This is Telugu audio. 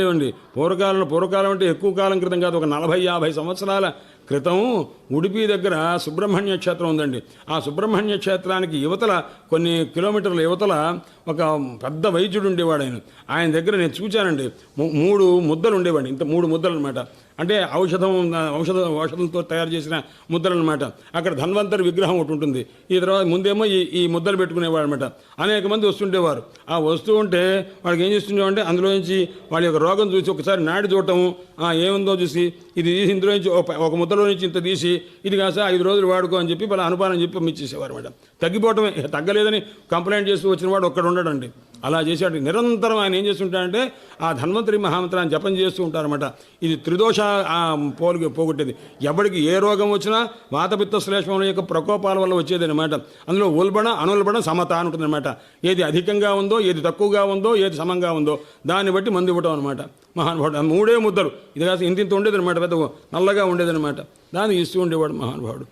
లేవండి. పూర్వకాలంలో పూర్వకాలం అంటే ఎక్కువ కాలం క్రితం కాదు ఒక నలభై యాభై సంవత్సరాల క్రితం ఉడిపి దగ్గర సుబ్రహ్మణ్య క్షేత్రం ఉందండి. ఆ సుబ్రహ్మణ్య క్షేత్రానికి యువతల కొన్ని కిలోమీటర్ల యువతల ఒక పెద్ద వైద్యుడు ఉండేవాడు ఆయన. ఆయన దగ్గర నేను చూశానండి మూడు ముద్దలు ఉండేవాడు. ఇంత మూడు ముద్దలు అనమాట అంటే ఔషధం ఔషధ ఔషధంతో తయారు చేసిన ముద్దలు అనమాట అక్కడ ధన్వంతరి విగ్రహం ఒకటి ఉంటుంది. ఈ తర్వాత ముందేమో ఈ ఈ ముద్దలు పెట్టుకునేవాడు అనమాట. అనేక మంది వస్తుండేవారు. ఆ వస్తూ ఉంటే వాళ్ళకి ఏం చేస్తుండేవారంటే అందులో నుంచి వాళ్ళ యొక్క రోగం చూసి ఒకసారి నాడి చూడటం ఆ, ఏముందో చూసి ఇది ఇందులో నుంచి ఒక ముద్ర ముద్దలో నుంచి ఇంత తీసి ఇది కాసా ఐదు రోజులు వాడుకో అని చెప్పి వాళ్ళ అనుపానం చెప్పి పంపించేసేవారు మేడం. తగ్గిపోవటమే తగ్గలేదని కంప్లైంట్ చేస్తూ వచ్చిన వాడు ఒక్కడు ఉండడండి అలా చేశాడు నిరంతరం ఆయన ఏం చేస్తుంటాడంటే ఆ ధన్వంతరి మహామంత్రాన్ని జపం చేస్తూ ఉంటారన్నమాట. ఇది త్రిదోష పోలు పోగొట్టేది. ఎవరికి ఏ రోగం వచ్చినా వాతపిత్త శ్లేష్మం యొక్క ప్రకోపాల వల్ల వచ్చేది అనమాట అందులో ఉల్బణ అనుల్బణ సమత అని ఉంటుందన్నమాట. ఏది అధికంగా ఉందో ఏది తక్కువగా ఉందో ఏది సమంగా ఉందో దాన్ని బట్టి మందు ఇవ్వటం అనమాట మహానుభావుడు మూడే ముద్దలు. ఇది కాస్త ఇంత ఇంత ఉండేది అనమాట పెద్ద నల్లగా ఉండేదనమాట దాన్ని ఇస్తూ ఉండేవాడు మహానుభావుడు